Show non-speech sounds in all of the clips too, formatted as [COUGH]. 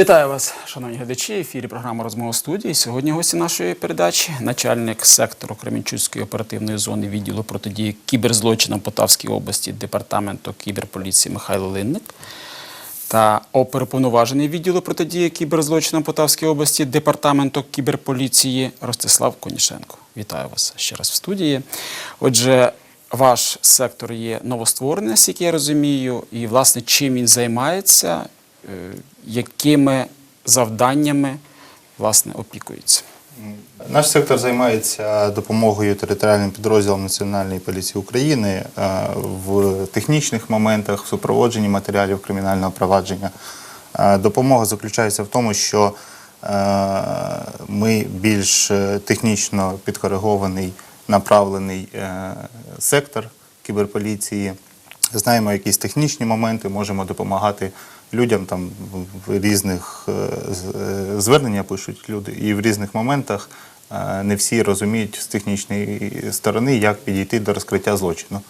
Вітаю вас, шановні глядачі. Ефірі програма розмова студії. Сьогодні гості нашої передачі, начальник сектору Кременчуцької оперативної зони відділу протидії кіберзлочинам Полтавської області департаменту кіберполіції Михайло Линник та оперуповноважений відділу протидії кіберзлочинам Полтавської області департаменту кіберполіції Ростислав Конішенко. Вітаю вас ще раз в студії. Отже, ваш сектор є новостворений, наскільки я розумію, і власне чим він займається, е, якими завданнями власне опікується. Наш сектор займається допомогою територіальним підрозділам Національної поліції України е, в технічних моментах, в супроводженні матеріалів кримінального провадження. Е, Допомога заключається в тому, що е, ми більш технічно підкоригований, направлений сектор кіберполіції. Знаємо якісь технічні моменти, можемо допомагати людям там в різних е, е, звернення пишуть люди, і в різних моментах е, не всі розуміють з технічної сторони, як підійти до розкриття злочину.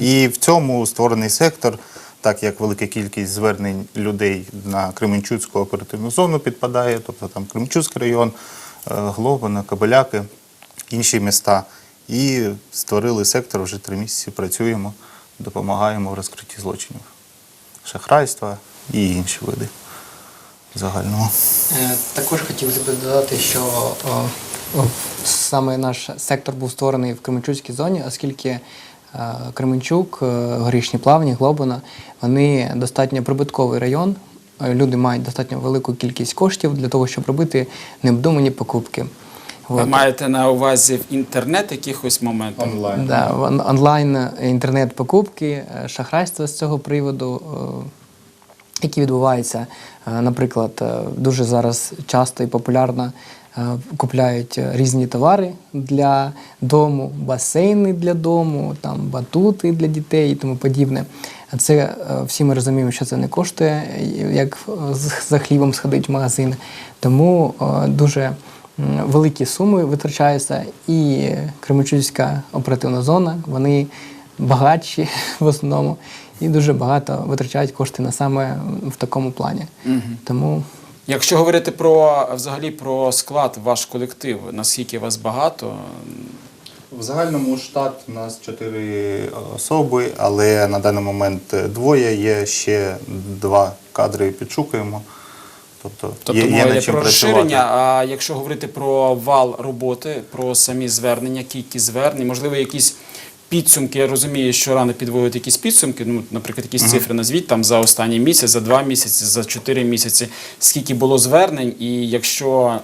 І в цьому створений сектор, так як велика кількість звернень людей на Кременчуцьку оперативну зону підпадає, тобто там Кременчуцький район, Глобина, Кобиляки, інші міста. І створили сектор, вже три місяці працюємо, допомагаємо в розкритті злочинів, шахрайства і інші види загального. Е, Також хотілося б додати, що о, саме наш сектор був створений в Кременчуцькій зоні, оскільки е, Кременчук, е, Горішні Плавні, Глобина, вони достатньо прибутковий район. Люди мають достатньо велику кількість коштів для того, щоб робити необдумані покупки. Ви От. маєте на увазі в інтернет якихось моментах? Онлайн. Да, онлайн інтернет-покупки, шахрайство з цього приводу, які відбуваються. Е, Наприклад, е, дуже зараз часто і популярно е, купляють різні товари для дому, басейни для дому, там батути для дітей і тому подібне. Це всі ми розуміємо, що це не коштує, як за хлібом сходить в магазин. Тому дуже великі суми витрачаються, і Кременчуцька оперативна зона, вони багатші в основному і дуже багато витрачають кошти на саме в такому плані. Тому Якщо говорити про взагалі про склад, ваш колектив, наскільки вас багато? В загальному штат у нас чотири особи, але на даний момент двоє є ще два кадри підшукуємо. Тобто, Тобто є, є над чим про працювати. розширення. А якщо говорити про вал роботи, про самі звернення, кількість звернень, можливо, якісь підсумки. Я розумію, що рано підводити якісь підсумки. Ну, наприклад, якісь цифри назвіть там за останній місяць, за два місяці, за чотири місяці. Скільки було звернень, і якщо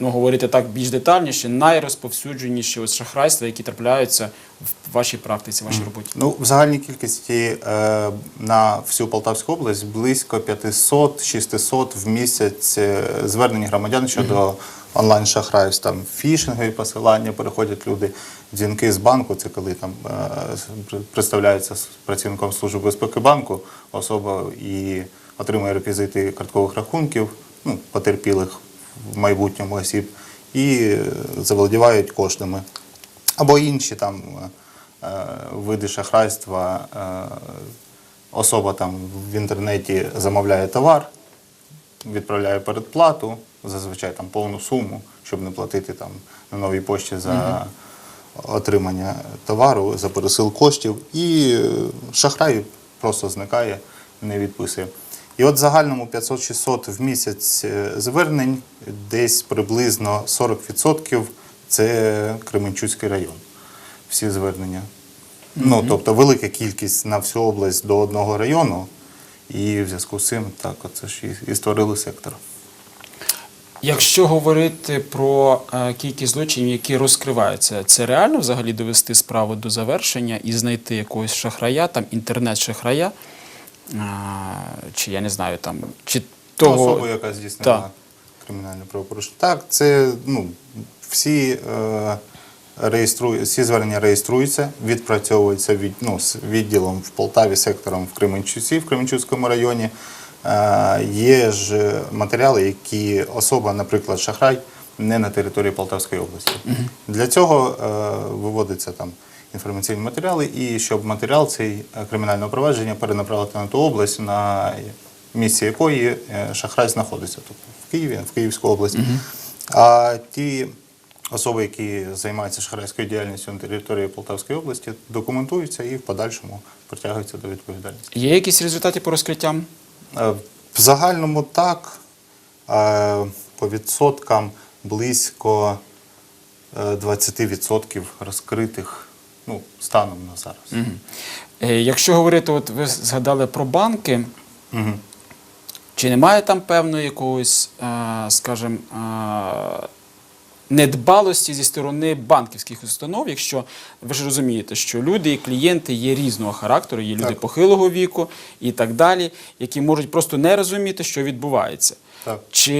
ну, говорити так більш детальніше, найрозповсюдженіші ось шахрайства, які трапляються в вашій практиці, в вашій роботі. Ну, в загальній кількості е, на всю Полтавську область близько 500-600 в місяць е, звернень громадян щодо онлайн-шахрайств. Там фішингові посилання переходять люди, дзвінки з банку. Це коли там е, представляється працівником служби безпеки банку особа і отримує реквізити карткових рахунків, ну, потерпілих в майбутньому осіб, і е, заволодівають коштами. Або інші там е, е, види шахрайства. Особа там в інтернеті замовляє товар, відправляє передплату, зазвичай там повну суму, щоб не платити там на новій пошті за отримання товару, за пересил коштів. І шахрай просто зникає, не відписує. І от в загальному 500-600 в місяць е, звернень, десь приблизно 40% це Кременчуцький район. Всі звернення. Ну, тобто велика кількість на всю область до одного району. І в зв'язку з цим так, оце ж і, і створили сектор. Якщо говорити про е, кількість злочинів, які розкриваються, це реально взагалі довести справу до завершення і знайти якогось шахрая, там інтернет-шахрая, чи я не знаю, там чи того Особа, яка здійснила Так. кримінальне правопорушення. Так, це ну, всі, е, реєстру... всі звернення реєструються, відпрацьовуються від, ну, відділом в Полтаві, сектором в Кременчуці, в Кременчуцькому районі. Е, Є ж матеріали, які особа, наприклад, шахрай, не на території Полтавської області. Для цього е, виводиться там інформаційні матеріали, і щоб матеріал цей е, кримінального провадження перенаправити на ту область, на місці якої е, шахрай знаходиться, тобто в Києві, в Київську область. А ті особи, які займаються шахрайською діяльністю на території Полтавської області, документуються і в подальшому притягуються до відповідальності. Є якісь результати по розкриттям? Е, В загальному так, по відсоткам близько е, 20% розкритих ну, станом на зараз. Е, Якщо говорити, от ви згадали про банки, Мгм. чи немає там певної якогось, е, скажімо, е, недбалості зі сторони банківських установ, якщо ви ж розумієте, що люди і клієнти є різного характеру, є люди Так. похилого віку і так далі, які можуть просто не розуміти, що відбувається. Так. Чи,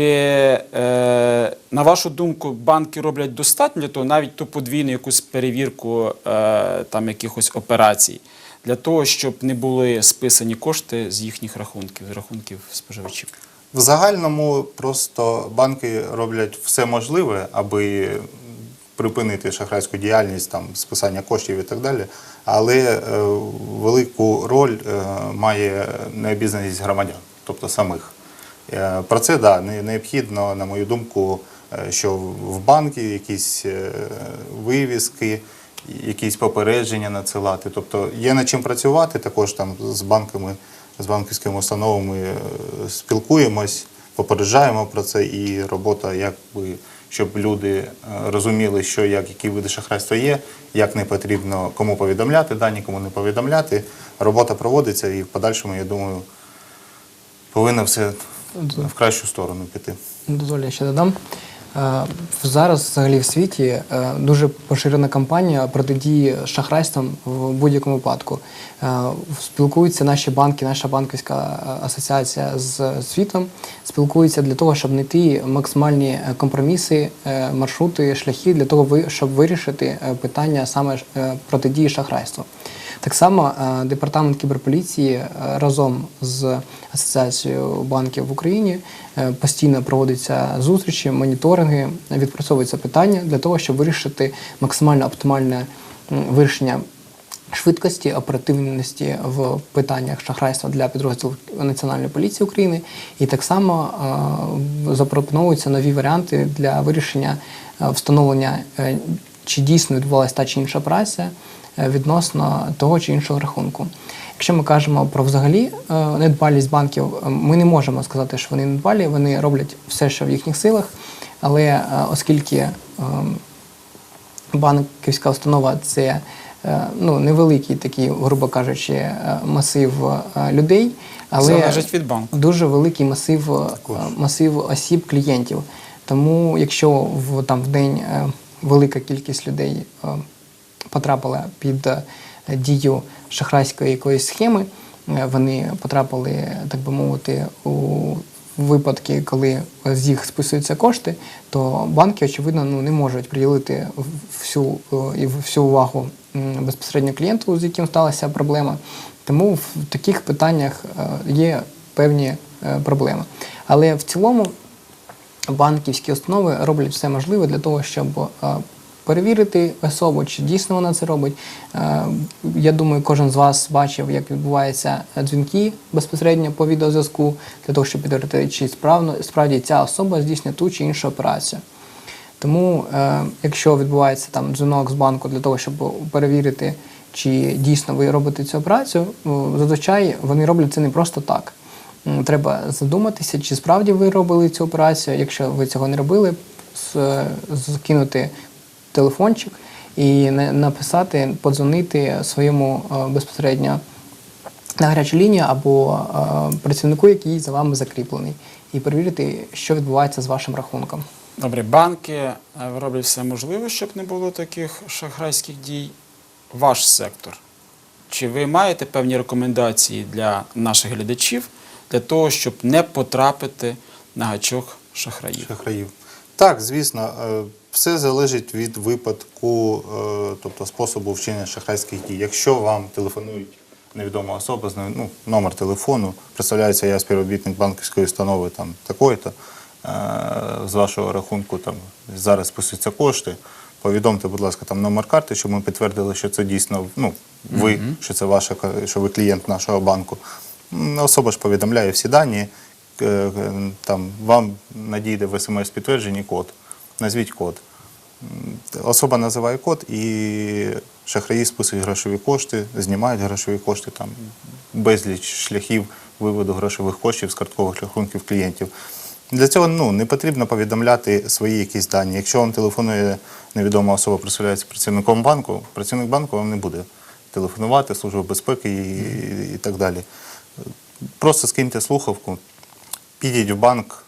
е, на вашу думку, банки роблять достатньо для того, навіть ту подвійну якусь перевірку е, там якихось операцій, для того, щоб не були списані кошти з їхніх рахунків, з рахунків споживачів? В загальному просто банки роблять все можливе, аби припинити шахрайську діяльність, там, списання коштів і так далі. Але е, велику роль е, має необізнаність громадян, тобто самих. Е, про це да, необхідно, на мою думку, е, що в банки якісь е, вивіски, якісь попередження надсилати. Тобто є над чим працювати, також там з банками, з банківськими установами спілкуємось, попереджаємо про це, і робота, якби, щоб люди розуміли, що як, які види шахрайства є, як не потрібно кому повідомляти дані, кому не повідомляти. Робота проводиться і в подальшому, я думаю, повинно все в кращу сторону піти. Дозволь, я ще додам. Е, Зараз взагалі в світі е, дуже поширена кампанія протидії шахрайствам в будь-якому випадку. Е, Спілкуються наші банки, наша банківська асоціація з світом, спілкуються для того, щоб знайти максимальні компроміси, маршрути, шляхи для того, щоб вирішити питання саме протидії шахрайству. Так само е, департамент кіберполіції е, разом з Асоціацією банків в Україні е, постійно проводяться зустрічі, моніторинги, відпрацьовуються питання для того, щоб вирішити максимально оптимальне вирішення швидкості, оперативності в питаннях шахрайства для підрозділів Національної поліції України. І так само е, запропонуються нові варіанти для вирішення е, встановлення, е, чи дійсно відбувалася та чи інша операція е, відносно того чи іншого рахунку. Якщо ми кажемо про взагалі е, недбалість банків, е, ми не можемо сказати, що вони недбалі, вони роблять все, що в їхніх силах, але е, оскільки банківська установа це е, ну, невеликий такий, грубо кажучи, е, масив е, людей, але від банку. дуже великий масив, е, масив осіб клієнтів. Тому, якщо в там в день е, велика кількість людей е, потрапила під е, дію шахрайської якоїсь схеми, е, вони потрапили, так би мовити, у випадки, коли з їх списуються кошти, то банки, очевидно, ну, не можуть приділити всю, е, всю увагу безпосередньо клієнту, з яким сталася проблема. Тому в таких питаннях є певні проблеми. Але в цілому банківські установи роблять все можливе для того, щоб перевірити особу, чи дійсно вона це робить. Е, Я думаю, кожен з вас бачив, як відбуваються дзвінки безпосередньо по відеозв'язку, для того, щоб підтвердити, чи справно справді ця особа здійснює ту чи іншу операцію. Тому, е, якщо відбувається там дзвінок з банку для того, щоб перевірити, чи дійсно ви робите цю операцію, зазвичай вони роблять це не просто так. Треба задуматися, чи справді ви робили цю операцію. Якщо ви цього не робили, закинути телефончик і на- написати, подзвонити своєму е, безпосередньо на гарячу лінію або е, працівнику, який за вами закріплений, і перевірити, що відбувається з вашим рахунком. Добре, банки е, роблять все можливе, щоб не було таких шахрайських дій. Ваш сектор. Чи ви маєте певні рекомендації для наших глядачів для того, щоб не потрапити на гачок шахраїв? шахраїв. Так, звісно, все залежить від випадку, е, тобто способу вчинення шахрайських дій. Якщо вам телефонують невідома особа, ну, номер телефону, представляється я співробітник банківської установи там такої-то, е, з вашого рахунку там зараз списуються кошти. Повідомте, будь ласка, там номер карти, щоб ми підтвердили, що це дійсно ну, ви, що це ваша що ви клієнт нашого банку. Особа ж повідомляє всі дані. е, Там вам надійде в смс-підтвердженні код. Назвіть код. Особа називає код і шахраї списують грошові кошти, знімають грошові кошти, там безліч шляхів виводу грошових коштів з карткових рахунків клієнтів. Для цього ну, не потрібно повідомляти свої якісь дані. Якщо вам телефонує невідома особа, представляється працівником банку, працівник банку вам не буде телефонувати, служба безпеки і, і так далі. Просто скиньте слухавку, підіть в банк,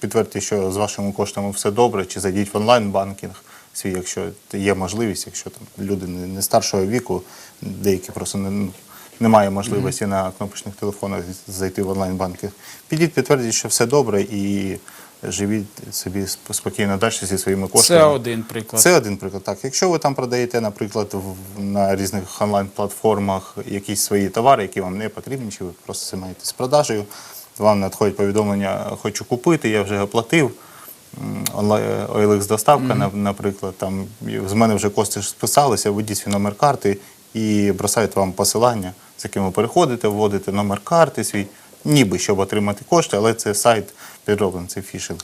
підтвердьте, що з вашими коштами все добре, чи зайдіть в онлайн-банкінг свій, якщо є можливість, якщо там люди не старшого віку, деякі просто не, ну, немає можливості на кнопочних телефонах зайти в онлайн-банкінг. Підіть, підтвердіть, що все добре і живіть собі сп- спокійно далі зі своїми коштами. Це один приклад. Це один приклад. Так, якщо ви там продаєте, наприклад, в- на різних онлайн-платформах якісь свої товари, які вам не потрібні, чи ви просто займаєтесь продажею, вам надходять повідомлення, хочу купити, я вже оплатив. OLX доставка, на- наприклад, там з мене вже кошти списалися, введіть свій номер карти і бросають вам посилання, з яким ви переходите, вводите номер карти свій, ніби щоб отримати кошти, але це сайт підроблений, це фішинг.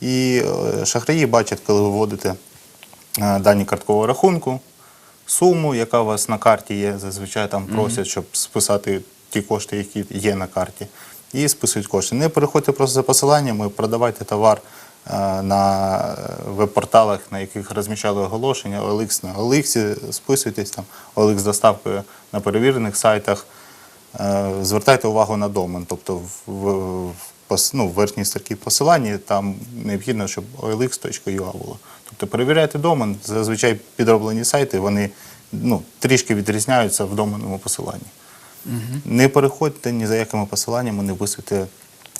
І е, шахраї бачать, коли ви вводите е, дані карткового рахунку, суму, яка у вас на карті є, зазвичай там просять, щоб списати ті кошти, які є на карті, і списують кошти. Не переходьте просто за посиланнями, продавайте товар е, на веб-порталах, на яких розміщали оголошення, OLX на OLX, списуйтесь там, OLX з доставкою на перевірених сайтах. Е, Звертайте увагу на домен, тобто в, в, ну, в верхній строкі посилання там необхідно, щоб olx.ua було. Тобто перевіряйте домен, зазвичай підроблені сайти, вони ну, трішки відрізняються в доменному посиланні. Не переходьте ні за якими посиланнями, не вписуйте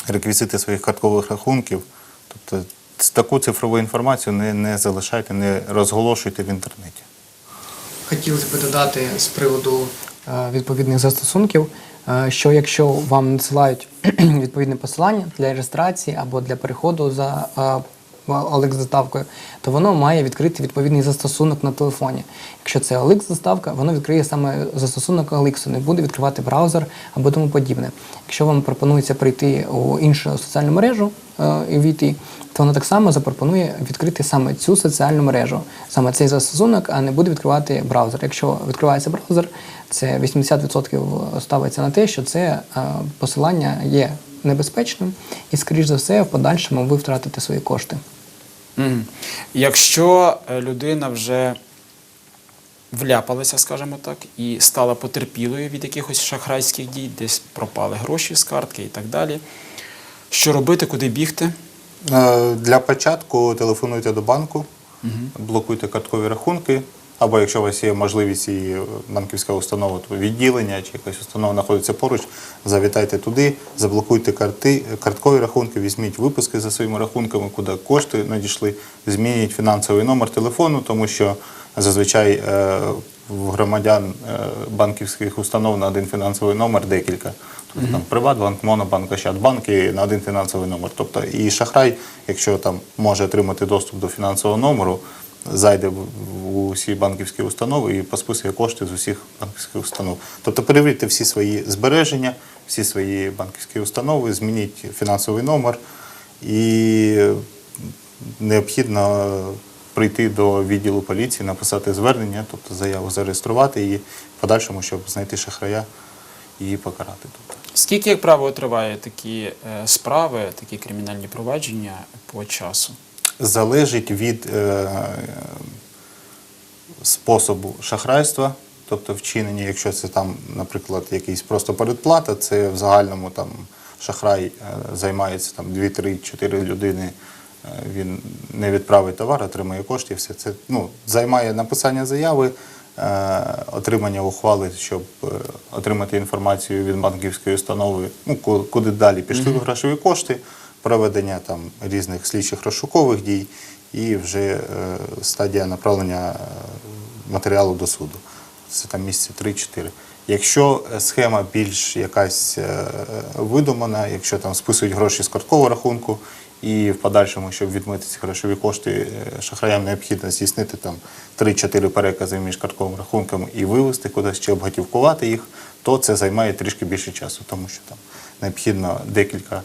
реквізити своїх карткових рахунків. Тобто таку цифрову інформацію не, не залишайте, не розголошуйте в інтернеті. Хотілося б додати з приводу е, відповідних застосунків, е, що якщо вам надсилають [CLEARS THROAT] відповідне посилання для реєстрації або для переходу за е, OLX доставкою, то воно має відкрити відповідний застосунок на телефоні. Якщо це OLX доставка, воно відкриє саме застосунок OLX, не буде відкривати браузер або тому подібне. Якщо вам пропонується прийти у іншу соціальну мережу е, і війти, то воно так само запропонує відкрити саме цю соціальну мережу, саме цей застосунок, а не буде відкривати браузер. Якщо відкривається браузер, це 80% ставиться на те, що це е, посилання є небезпечним, і, скоріш за все, в подальшому ви втратите свої кошти. Якщо е, людина вже вляпалася, скажімо так, і стала потерпілою від якихось шахрайських дій, десь пропали гроші з картки і так далі. Що робити, куди бігти? Е, Для початку телефонуйте до банку, блокуйте карткові рахунки, або якщо у вас є можливість і банківська установа, то відділення чи якась установа знаходиться поруч, завітайте туди, заблокуйте карти, карткові рахунки, візьміть виписки за своїми рахунками, куди кошти надійшли, змініть фінансовий номер телефону, тому що зазвичай е, в громадян е, банківських установ на один фінансовий номер декілька. Тобто там Приватбанк, Монобанк, Ощадбанк і на один фінансовий номер. Тобто і шахрай, якщо там може отримати доступ до фінансового номеру, зайде в усі банківські установи і посписує кошти з усіх банківських установ. Тобто перевірте всі свої збереження, всі свої банківські установи, змініть фінансовий номер і необхідно прийти до відділу поліції, написати звернення, тобто заяву зареєструвати її в подальшому, щоб знайти шахрая і покарати. Тобто. Скільки, як правило, триває такі е, справи, такі кримінальні провадження по часу? Залежить від е, способу шахрайства, тобто вчинення, якщо це там, наприклад, якийсь просто передплата, це в загальному там шахрай е, займається там 2-3-4 людини. е, Він не відправить товар, отримає кошти, все це ну, займає написання заяви, е, отримання ухвали, щоб отримати інформацію від банківської установи, ну, куди далі пішли грошові кошти, проведення там різних слідчих розшукових дій і вже е, стадія направлення е, матеріалу до суду. Це там місяці 3-4. Якщо е, схема більш якась видумана, якщо там списують гроші з карткового рахунку, і в подальшому, щоб відмити ці грошові кошти, шахраям необхідно здійснити там 3-4 перекази між картковим рахунком і вивести кудись чи обготівкувати їх, то це займає трішки більше часу, тому що там необхідно декілька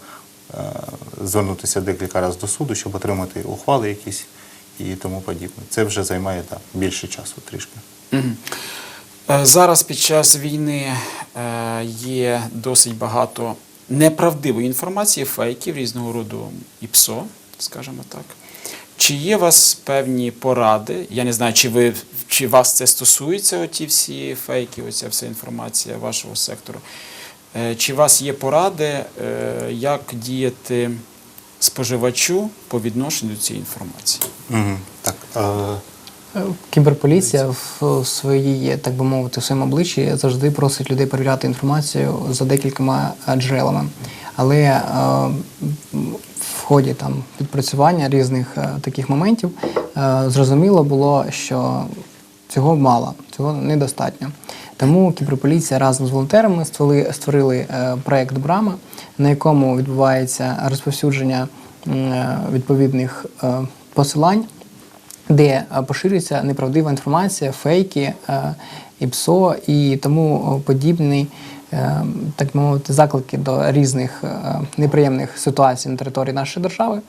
звернутися декілька разів до суду, щоб отримати ухвали якісь і тому подібне. Це вже займає так, більше часу трішки. Е, Зараз під час війни е, є досить багато неправдивої інформації, фейків різного роду і ПСО, скажімо так. Чи є у вас певні поради? Я не знаю, чи ви чи вас це стосується, оті всі фейки, оця вся інформація вашого сектору. Е, Чи у вас є поради, е, як діяти споживачу по відношенню до цієї інформації? Угу. Так, е, Кіберполіція в своїй, так би мовити, в своєму обличчі завжди просить людей перевіряти інформацію за декількома джерелами. Але е, в ході там відпрацювання різних е, таких моментів е, зрозуміло було, що цього мало, цього недостатньо. Тому кіберполіція разом з волонтерами створили, створили е, проект Брама, на якому відбувається розповсюдження е, відповідних е, посилань де поширюється неправдива інформація, фейки, і ПСО і тому подібні, так мовити, заклики до різних неприємних ситуацій на території нашої держави.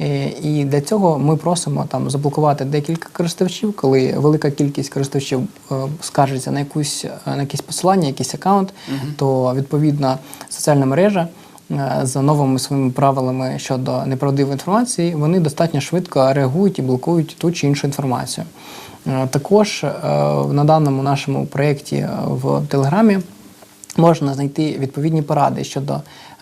Е, І для цього ми просимо там заблокувати декілька користувачів, коли велика кількість користувачів е, скаржиться на якусь на якісь посилання, якийсь аккаунт, то відповідно соціальна мережа е, за новими своїми правилами щодо неправдивої інформації, вони достатньо швидко реагують і блокують ту чи іншу інформацію. Е, Також е, на даному нашому проєкті е, в Телеграмі можна знайти відповідні поради щодо е,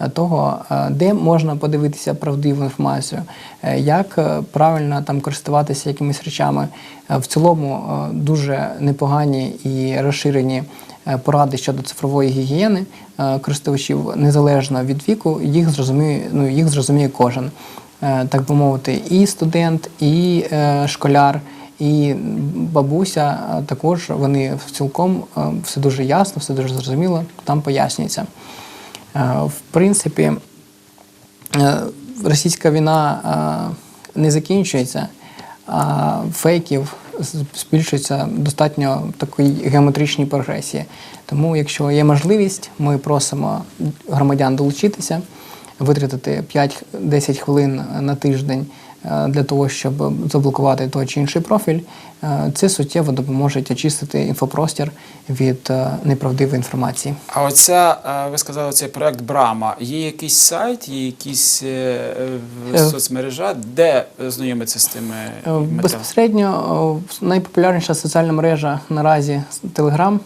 того, е, де можна подивитися правдиву інформацію, е, як е, правильно там користуватися якимись речами. Е, В цілому е, дуже непогані і розширені е, поради щодо цифрової гігієни е, користувачів незалежно від віку, їх зрозуміє, ну, їх зрозуміє кожен. Е, Так би мовити, і студент, і е, школяр, і бабуся е, також вони цілком е, все дуже ясно, все дуже зрозуміло, там пояснюється. В принципі, е, російська війна е, не закінчується, а фейків збільшується достатньо такої геометричній прогресії. Тому, якщо є можливість, ми просимо громадян долучитися, витратити 5-10 хвилин на тиждень для того, щоб заблокувати той чи інший профіль. Е, Це суттєво допоможе очистити інфопростір від е, неправдивої інформації. А оця, е, ви сказали, цей проект Брама. Є якийсь сайт, є якісь е, Е. соцмережа, де знайомитися з тими Е, матеріалами? Безпосередньо е, найпопулярніша соціальна мережа наразі Телеграм.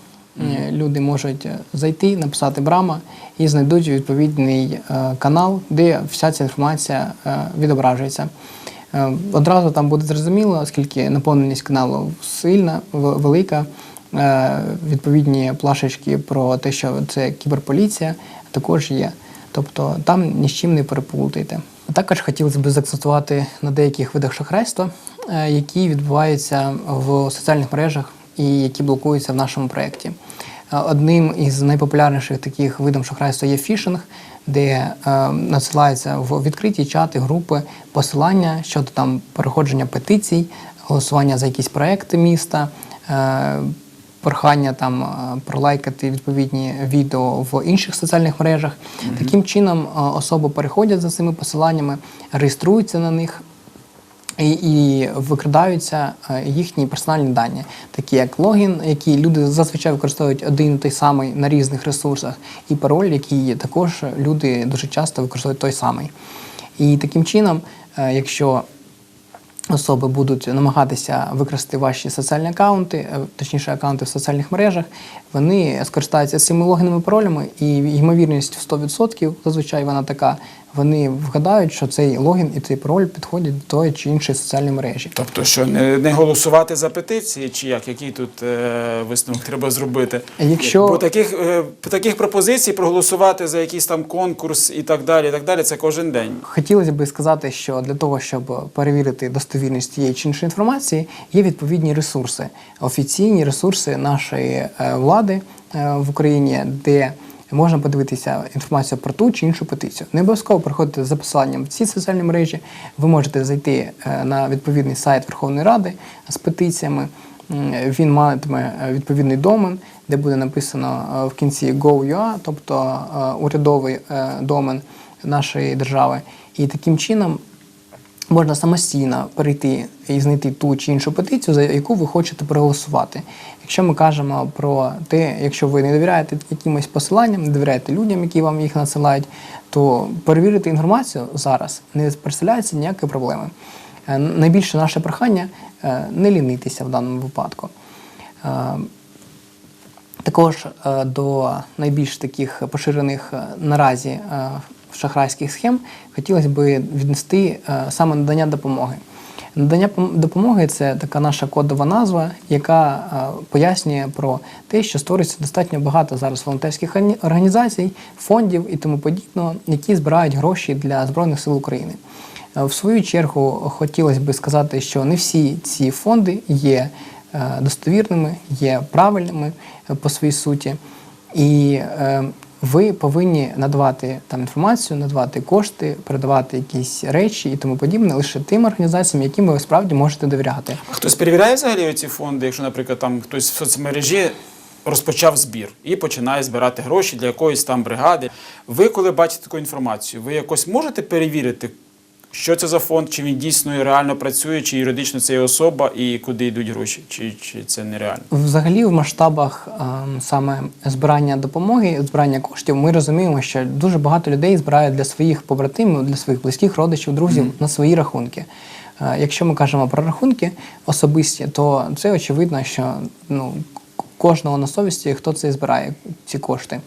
Люди можуть е, зайти, написати Брама і знайдуть відповідний е, канал, де вся ця інформація е, відображується. Е, Одразу там буде зрозуміло, оскільки наповненість каналу сильна, велика. Е, Відповідні плашечки про те, що це кіберполіція, також є. Тобто там ні з чим не переплутайте. Також хотілося б заакцентувати на деяких видах шахрайства, е, які відбуваються в соціальних мережах і які блокуються в нашому проєкті. Одним із найпопулярніших таких видів шахрайства є фішинг, де е, надсилаються в відкриті чати, групи посилання щодо там переходження петицій, голосування за якісь проекти міста. е, прохання там е, пролайкати відповідні відео в інших соціальних мережах. Таким чином е, особи переходять за цими посиланнями, реєструються на них. І, і викрадаються е, їхні персональні дані, такі як логін, які люди зазвичай використовують один і той самий на різних ресурсах, і пароль, який також люди дуже часто використовують той самий. І таким чином, е, якщо особи будуть намагатися використати ваші соціальні акаунти, е, точніше акаунти в соціальних мережах, вони скористаються цими логінами паролями, і ймовірність в 100%, зазвичай вона така, вони вгадають, що цей логін і цей пароль підходять до тої чи іншої соціальної мережі. Тобто, що не, не голосувати за петиції, чи як? Який тут е, висновок треба зробити? Якщо- Бо таких, е, таких пропозицій проголосувати за якийсь там конкурс і так далі, і так далі, це кожен день. Хотілося б сказати, що для того, щоб перевірити достовірність достовірність тієї чи іншої інформації, є відповідні ресурси, офіційні ресурси нашої е, влади е, в Україні, де можна подивитися інформацію про ту чи іншу петицію. Не обов'язково приходити за посиланням в ці соціальні мережі. Ви можете зайти е, на відповідний сайт Верховної Ради з петиціями. Він матиме е, відповідний домен, де буде написано е, в кінці Go.ua, тобто урядовий домен нашої держави. І таким чином можна самостійно перейти і знайти ту чи іншу петицію, за яку ви хочете проголосувати. Якщо ми кажемо про те, якщо ви не довіряєте якимось посиланням, не довіряєте людям, які вам їх надсилають, то перевірити інформацію зараз не представляється ніякої проблеми. Е, Найбільше наше прохання е, не лінитися в даному випадку. Е, також до найбільш таких поширених наразі шахрайських схем хотілося б віднести е, саме надання допомоги. Надання допомоги це така наша кодова назва, яка е, пояснює про те, що створюється достатньо багато зараз волонтерських організацій, фондів і тому подібного, які збирають гроші для Збройних сил України. Е, В свою чергу хотілося б сказати, що не всі ці фонди є достовірними, є правильними по своїй суті. І ви повинні надавати там інформацію, надавати кошти, передавати якісь речі і тому подібне лише тим організаціям, яким ви справді можете довіряти. А хтось перевіряє взагалі ці фонди, якщо, наприклад, там хтось в соцмережі розпочав збір і починає збирати гроші для якоїсь там бригади. Ви, коли бачите таку інформацію, ви якось можете перевірити, що це за фонд, чи він дійсно і реально працює, чи юридично це є особа, і куди йдуть гроші, чи, чи це нереально? Взагалі, в масштабах ем, саме збирання допомоги, збирання коштів, ми розуміємо, що дуже багато людей збирає для своїх побратимів, для своїх близьких родичів, друзів на свої рахунки. Е, Якщо ми кажемо про рахунки особисті, то це очевидно, що ну, кожного на совісті, хто це збирає ці кошти.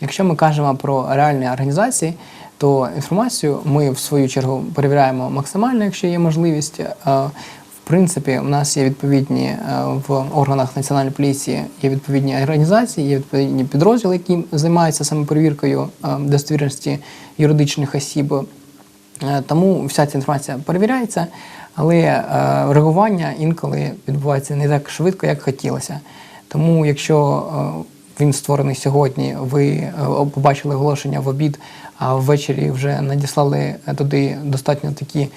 Якщо ми кажемо про реальні організації, то інформацію ми в свою чергу перевіряємо максимально, якщо є можливість. Е, В принципі, у нас є відповідні е, в органах національної поліції, є відповідні організації, є відповідні підрозділи, які займаються саме перевіркою е, достовірності юридичних осіб. Тому вся ця інформація перевіряється, але реагування інколи відбувається не так швидко, як хотілося. Тому, якщо він створений сьогодні, ви е, побачили оголошення в обід, а ввечері вже надіслали е, туди достатньо такі е,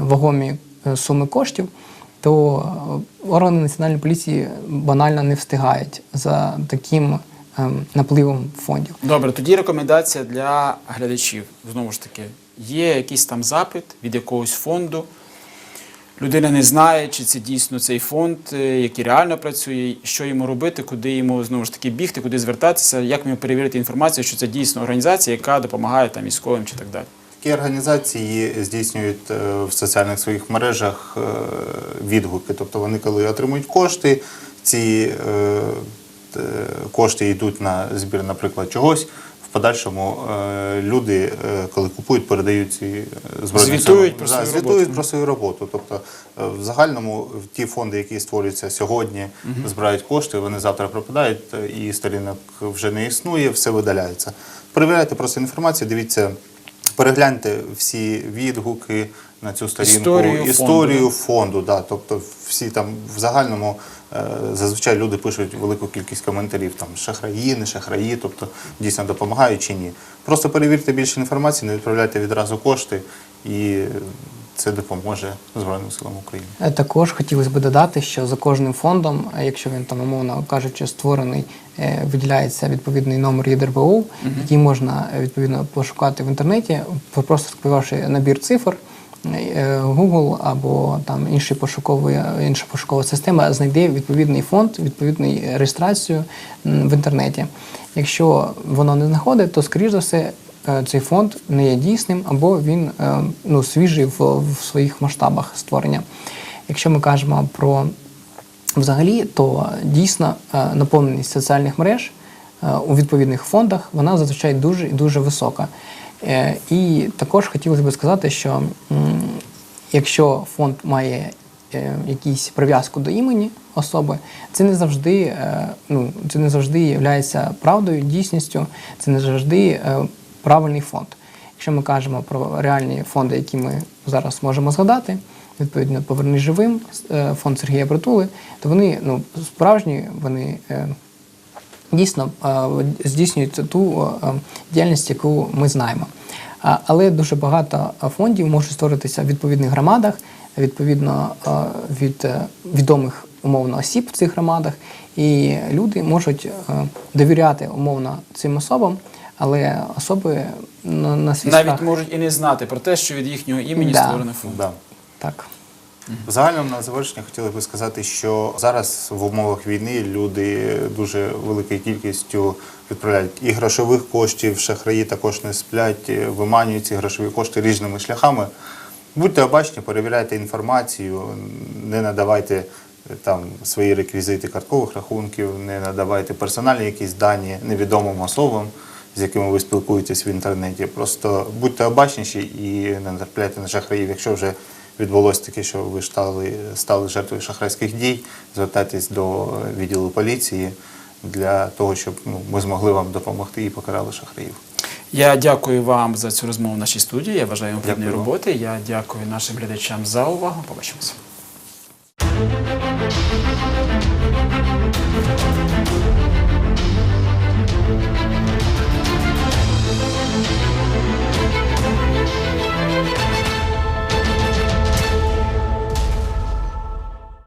вагомі суми коштів, то органи національної поліції банально не встигають за таким напливом фондів. Добре, тоді рекомендація для глядачів. Знову ж таки, є якийсь там запит від якогось фонду. Людина не знає, чи це дійсно цей фонд, е, який реально працює, що йому робити, куди йому знову ж таки бігти, куди звертатися, як йому перевірити інформацію, що це дійсно організація, яка допомагає там військовим чи так далі. Такі організації здійснюють е, в соціальних своїх мережах е, відгуки. Тобто вони, коли отримують кошти, ці кошти йдуть на збір, наприклад, чогось. В подальшому е, люди, е, коли купують, передають ці е, збройні Звітують про Да, свою звітують роботу. про свою роботу. Тобто в загальному ті фонди, які створюються сьогодні, збирають кошти, вони завтра пропадають, і сторінок вже не існує, все видаляється. Перевіряйте просто інформацію, дивіться. Перегляньте всі відгуки на цю сторінку, Історію фонду, історію фонду. Да. Тобто всі там в загальному зазвичай люди пишуть велику кількість коментарів, там шахраї, не шахраї, тобто дійсно допомагають чи ні. Просто перевірте більше інформації, не відправляйте відразу кошти, і це допоможе Збройним силам України. Е, Також хотілося б додати, що за кожним фондом, е, якщо він там умовно кажучи, створений, е, виділяється відповідний номер ЄДРБУ, який можна е, відповідно пошукати в інтернеті, просто співавши набір цифр. Е, Google або там інший пошуковий, інша пошукова система знайде відповідний фонд, відповідну реєстрацію в інтернеті. Якщо воно не знаходить, то скоріш за все е, цей фонд не є дійсним або він е, ну, свіжий в, в своїх масштабах створення. Якщо ми кажемо про взагалі, то дійсно наповненість соціальних мереж у відповідних фондах вона зазвичай дуже і дуже висока. Е, І також хотілося б сказати, що якщо фонд має е, якусь прив'язку до імені особи, це не завжди, е, ну, це не завжди є правдою, дійсністю, це не завжди правильний фонд. Якщо ми кажемо про реальні фонди, які ми зараз можемо згадати, відповідно Поверни живим, фонд Сергія Притули, то вони ну, справжні, вони дійсно е, здійснюють ту е, діяльність, яку ми знаємо. Але дуже багато фондів може створитися в відповідних громадах, відповідно е, від відомих умовно осіб в цих громадах, і люди можуть довіряти умовно цим особам, але особи на, на свій Навіть можуть і не знати про те, що від їхнього імені Да. створений фонд. Да. Так. В загальному на завершення хотіли би сказати, що зараз в умовах війни люди дуже великою кількістю відправляють і грошових коштів, шахраї також не сплять, е, виманюють ці грошові кошти різними шляхами. Будьте обачні, перевіряйте інформацію, не надавайте е, там свої реквізити карткових рахунків, не надавайте персональні якісь дані невідомим особам, з якими ви спілкуєтесь в інтернеті. Просто будьте обачніші і не натрапляйте на шахраїв. Якщо вже відбулося таке, що ви стали, стали жертвою шахрайських дій, звертайтесь до відділу поліції для того, щоб ну, ми змогли вам допомогти і покарали шахраїв. Я дякую вам за цю розмову в нашій студії. Я бажаю вам плідної роботи. Я дякую нашим глядачам за увагу. Побачимося.